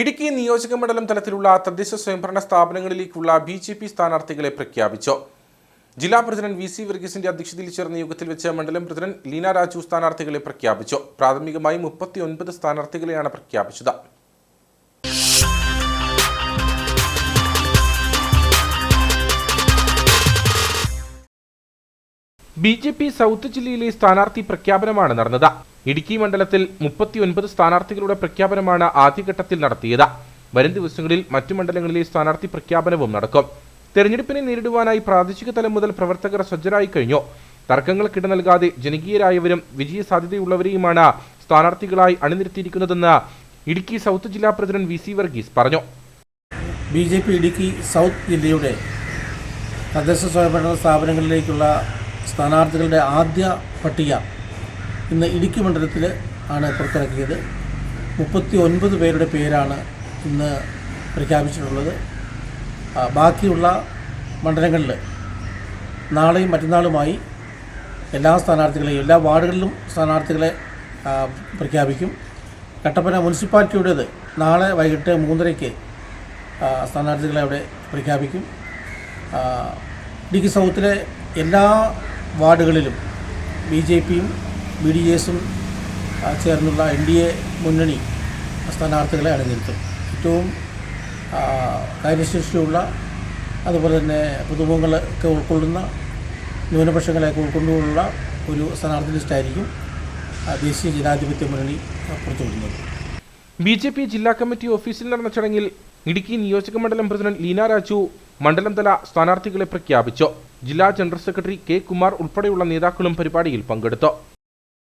ഇടുക്കി നിയോജക മണ്ഡലം തലത്തിലുള്ള തദ്ദേശ സ്വയംഭരണ സ്ഥാപനങ്ങളിലേക്കുള്ള ബി ജെ പി സ്ഥാനാർത്ഥികളെ പ്രഖ്യാപിച്ചു. ജില്ലാ പ്രസിഡന്റ് വി സി വർഗീസിന്റെ അധ്യക്ഷതയിൽ ചേർന്ന യോഗത്തിൽ വെച്ച് മണ്ഡലം പ്രസിഡന്റ് ലീന രാജു സ്ഥാനാർത്ഥികളെ പ്രഖ്യാപിച്ചു. പ്രാഥമികമായി മുപ്പത്തിയൊൻപത് സ്ഥാനാർത്ഥികളെയാണ് പ്രഖ്യാപിച്ചത്. ബി ജെ പി സൗത്ത് ജില്ലയിലെ സ്ഥാനാർത്ഥി പ്രഖ്യാപനമാണ് നടന്നത്. ഇടുക്കി മണ്ഡലത്തിൽ മുപ്പത്തിയൊൻപത് സ്ഥാനാർത്ഥികളുടെ പ്രഖ്യാപനമാണ് ആദ്യഘട്ടത്തിൽ നടത്തിയത്. വരും ദിവസങ്ങളിൽ മറ്റു മണ്ഡലങ്ങളിലെ സ്ഥാനാർത്ഥി പ്രഖ്യാപനവും നടക്കും. തെരഞ്ഞെടുപ്പിനെ നേരിടുവാനായി പ്രാദേശിക തലം മുതൽ പ്രവർത്തകർ സജ്ജരായി കഴിഞ്ഞു. തർക്കങ്ങൾക്കിട നൽകാതെ ജനകീയരായവരും വിജയസാധ്യതയുള്ളവരെയുമാണ് സ്ഥാനാർത്ഥികളായി അണിനിരത്തിയിരിക്കുന്നതെന്ന് ഇടുക്കി സൗത്ത് ജില്ലാ പ്രസിഡന്റ് വി സി വർഗീസ് പറഞ്ഞു. B J P Idukki south ജില്ലയുടെ തദ്ദേശ സ്വയംഭരണ സ്ഥാപനങ്ങളിലേക്കുള്ള സ്ഥാനാർത്ഥികളുടെ ആദ്യ പട്ടിക ഇന്ന് ഇടുക്കി മണ്ഡലത്തിൽ ആണ് പുറത്തിറക്കിയത്. മുപ്പത്തി ഒൻപത് പേരുടെ പേരാണ് ഇന്ന് പ്രഖ്യാപിച്ചിട്ടുള്ളത്. ബാക്കിയുള്ള മണ്ഡലങ്ങളിൽ നാളെയും മറ്റന്നാളുമായി എല്ലാ സ്ഥാനാർത്ഥികളെയും എല്ലാ വാർഡുകളിലും സ്ഥാനാർത്ഥികളെ പ്രഖ്യാപിക്കും. കട്ടപ്പന മുനിസിപ്പാലിറ്റിയുടേത് നാളെ വൈകിട്ട് മൂന്നരയ്ക്ക് സ്ഥാനാർത്ഥികളെ അവിടെ പ്രഖ്യാപിക്കും. ഇടുക്കി സൗത്തിലെ എല്ലാ വാർഡുകളിലും ബി ജെ പിയും ബി ഡി എസും ചേർന്നുള്ള എൻ ഡി എ മുന്നണി സ്ഥാനാർത്ഥികളെ അണിനിരത്തും. ഏറ്റവും കാര്യശേഷിയുള്ള അതുപോലെ തന്നെ പുതുമുഖങ്ങളൊക്കെ ഉൾക്കൊള്ളുന്ന ന്യൂനപക്ഷങ്ങളെയൊക്കെ ഉൾക്കൊണ്ടുള്ള ഒരു സ്ഥാനാർത്ഥി ലിസ്റ്റായിരിക്കും ദേശീയ ജനാധിപത്യ മുന്നണി പുറത്തുവിടുന്നത് ബി ജെ പി ജില്ലാ കമ്മിറ്റി ഓഫീസിൽ നടന്ന ചടങ്ങിൽ ഇടുക്കി നിയോജക മണ്ഡലം പ്രസിഡന്റ് ലീന രാജു മണ്ഡലം തല സ്ഥാനാർത്ഥികളെ പ്രഖ്യാപിച്ചു. ജില്ലാ ജനറൽ സെക്രട്ടറി കെ കുമാർ ഉൾപ്പെടെയുള്ള നേതാക്കളും പരിപാടിയിൽ പങ്കെടുത്തു.